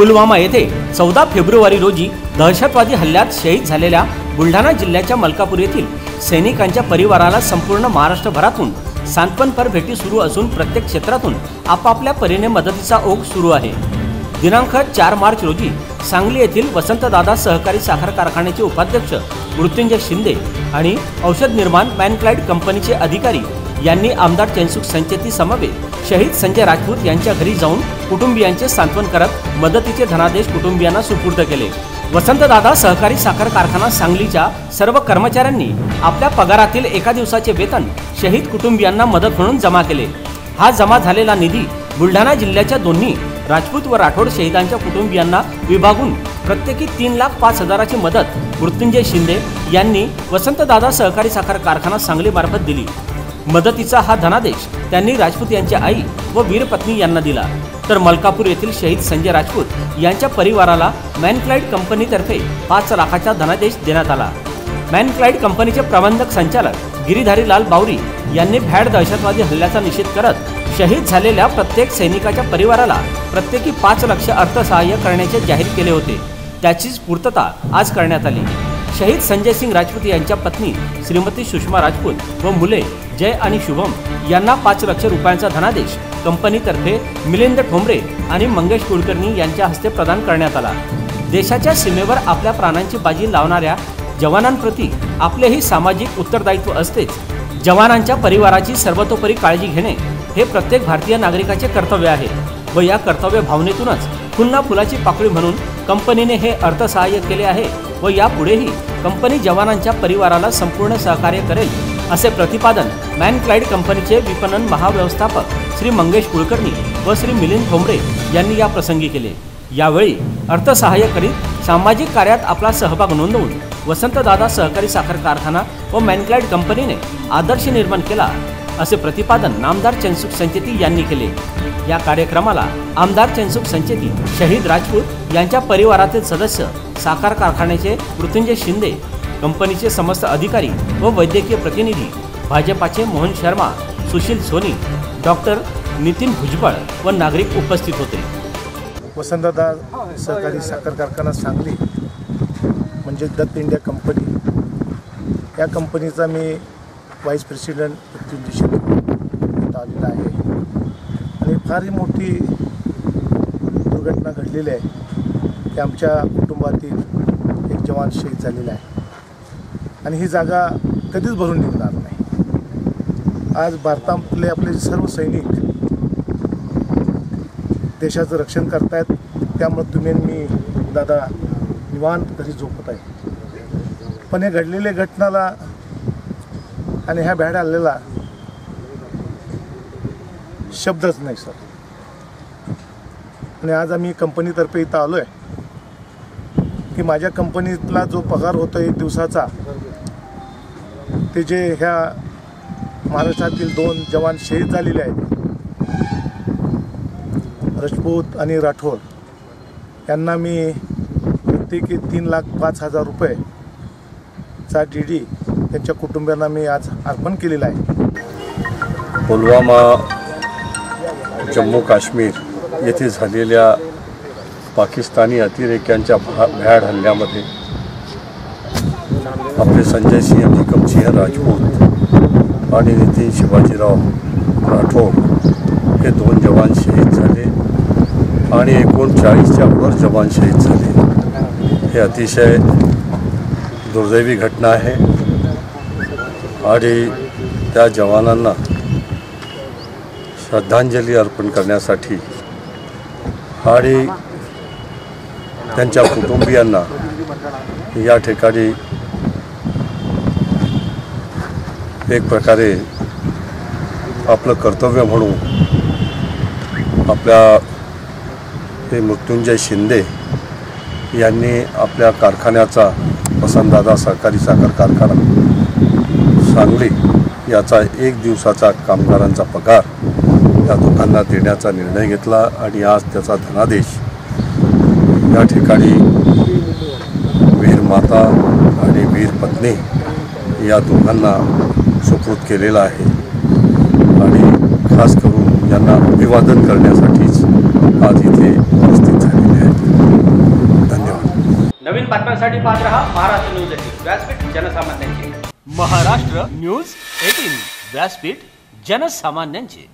पुलवामा येथे चौदा फेब्रुवारी रोजी दहशतवादी हल्ल्यात शहीद झालेल्या बुलढाणा जिल्ह्याच्या मलकापूर येथील सैनिकांच्या परिवाराला संपूर्ण महाराष्ट्रभरातून सांत्वनपर भेटी सुरू असून प्रत्येक क्षेत्रातून आपापल्या परीने मदतीचा ओघ सुरू आहे. दिनांक चार मार्च रोजी सांगली येथील वसंतदादा सहकारी साखर कारखान्याचे उपाध्यक्ष मृत्युंजय शिंदे आणि औषध निर्माण मॅनक्लाइड कंपनीचे अधिकारी यांनी आमदार चैनसुख संचेती समवेत शहीद संजय राजपूत यांच्या घरी जाऊन कुटुंबियांचे सांत्वन करत मदतीचे धनादेश कुटुंबियांना सुपूर्द केले. वसंतदादा सहकारी साखर कारखाना सांगलीच्या सर्व कर्मचाऱ्यांनी आपल्या पगारातील एका दिवसाचे वेतन शहीद कुटुंबियांना मदत म्हणून जमा केले. हा जमा झालेला निधी बुलढाणा जिल्ह्याच्या दोन्ही राजपूत व राठोड शहीदांच्या कुटुंबियांना विभागून प्रत्येकी तीन लाख पाच हजाराची मदत मृत्युंजय शिंदे यांनी वसंतदादा सहकारी साखर कारखाना सांगलीमार्फत दिली. मदतीचा हा धनादेश त्यांनी राजपूत यांच्या आई व वीरपत्नी यांना दिला. तर मलकापूर येथील शहीद संजय राजपूत यांच्या परिवाराला मॅनक्लाइड कंपनीतर्फे पाच लाखाचा धनादेश देण्यात आला. मॅनक्लाइड कंपनीचे प्रबंधक संचालक गिरीधारी लाल बावरी यांनी भॅड दहशतवादी हल्ल्याचा निषेध करत शहीद झालेल्या प्रत्येक सैनिकाच्या परिवाराला प्रत्येकी पाच लक्ष अर्थसहाय्य करण्याचे जाहीर केले होते. त्याचीच पूर्तता आज करण्यात आली. शहीद संजय सिंग राजपूत यांच्या पत्नी श्रीमती सुषमा राजपूत व मुले जय आणि शुभम यांना पाच लक्ष रुपयांचा धनादेश कंपनीतर्फे मिलिंद ठोंबरे आणि मंगेश कुलकर्णी यांच्या हस्ते प्रदान करण्यात आला. देशाच्या सीमेवर आपल्या प्राणांची बाजी लावणाऱ्या जवानांप्रती आपलेही सामाजिक उत्तरदायित्व असतेच. जवानांच्या परिवाराची सर्वतोपरी काळजी घेणे हे प्रत्येक भारतीय नागरिकाचे कर्तव्य आहे व या कर्तव्य भावनेतूनच पुन्हा फुलाची पाकळी म्हणून कंपनीने हे अर्थसहाय्य केले आहे. व यापुढेही कंपनी जवानांच्या परिवाराला संपूर्ण सहकार्य करेल असे प्रतिपादन मॅनक्लाइड कंपनीचे विपणन महाव्यवस्थापक श्री मंगेश कुलकर्णी व श्री मिलिंद ठोंबरे यांनी या प्रसंगी केले. यावेळी अर्थसहाय्य करीत सामाजिक कार्यात आपला सहभाग नोंदवून वसंतदादा सहकारी साखर कारखाना व मॅनक्लाइड कंपनीने आदर्श निर्माण केला असे प्रतिपादन नामदार चंदसुख संचेती यांनी केले. या कार्यक्रमाला आमदार चंदसुख संचेती शहीद राजपूत यांच्या परिवारातील सदस्य साखर कारखान्याचे मृत्युंजय शिंदे कंपनीचे समस्त अधिकारी व वैद्यकीय प्रतिनिधी भाजपाचे मोहन शर्मा सुशील सोनी डॉक्टर नितीन भुजबळ व नागरिक उपस्थित होते. वसंतदा सहकारी साखर कारखाना सांगली म्हणजे दत्त इंडिया कंपनी. या कंपनीचा मी व्हाईस प्रेसिडेंट मृत्युंजय शिंदे आलेला आहे. आणि फार ही मोठी दुर्घटना घडलेली आहे. की आमच्या कुटुंबातील एक जवान शहीद झालेला आहे. आणि ही जागा कधीच भरून निघणार नाही. आज भारतातले आपले सर्व सैनिक देशाचं रक्षण करतायत त्यामुळे तुम्ही मी दादा निवांत घरी झोपत आहे. पण हे घडलेल्या घटनाला आणि ह्या भॅड आलेला शब्दच नाही सर. आणि आज आम्ही कंपनीतर्फे इथं आलो आहे की माझ्या कंपनीतला जो पगार होतो एक दिवसाचा ते जे ह्या महाराष्ट्रातील दोन जवान शहीद झालेले आहेत राजपूत आणि राठोड यांना मी प्रत्येकी तीन लाख पाच हजार रुपये चा डी डी त्यांच्या कुटुंबियांना मी आज अर्पण केलेला आहे. पुलवामा जम्मू काश्मीर येथे झालेल्या पाकिस्तानी अतिरेक्यांच्या भा भ्याड हल्ल्यामध्ये. आपले संजय सिंह निकमसिंह राजपूत आणि नितीन शिवाजीराव राठोड हे दोन जवान शहीद झाले आणि एकोणचाळीसच्या वर जवान शहीद झाले. हे अतिशय दुर्दैवी घटना आहे आणि त्या जवानांना श्रद्धांजली अर्पण करण्यासाठी आणि त्यांच्या कुटुंबियांना या ठिकाणी एक प्रकारे आपलं कर्तव्य म्हणून आपल्या हे मृत्युंजय शिंदे यांनी आपल्या कारखान्याचा वसंतदादा सहकारी साखर कारखाना सांगली याचा एक दिवसाचा कामगारांचा पगार या दोघांना देण्याचा निर्णय घेतला आणि आज त्याचा धनादेश या ठिकाणी वीर माता आणि वीर पत्नी या दोघांना सुपूर्द केलेला आहे. आणि खास करून यांना अभिवादन करण्यासाठीच आज इथे उपस्थित झालेले आहेत. धन्यवाद. नवीन बातम्यांसाठी पाहत रहा महाराष्ट्र न्यूज एटीन. व्यासपीठ जनसामान्यांचे. Maharashtra news eighteen. व्यासपीठ जनसामान्यांचे.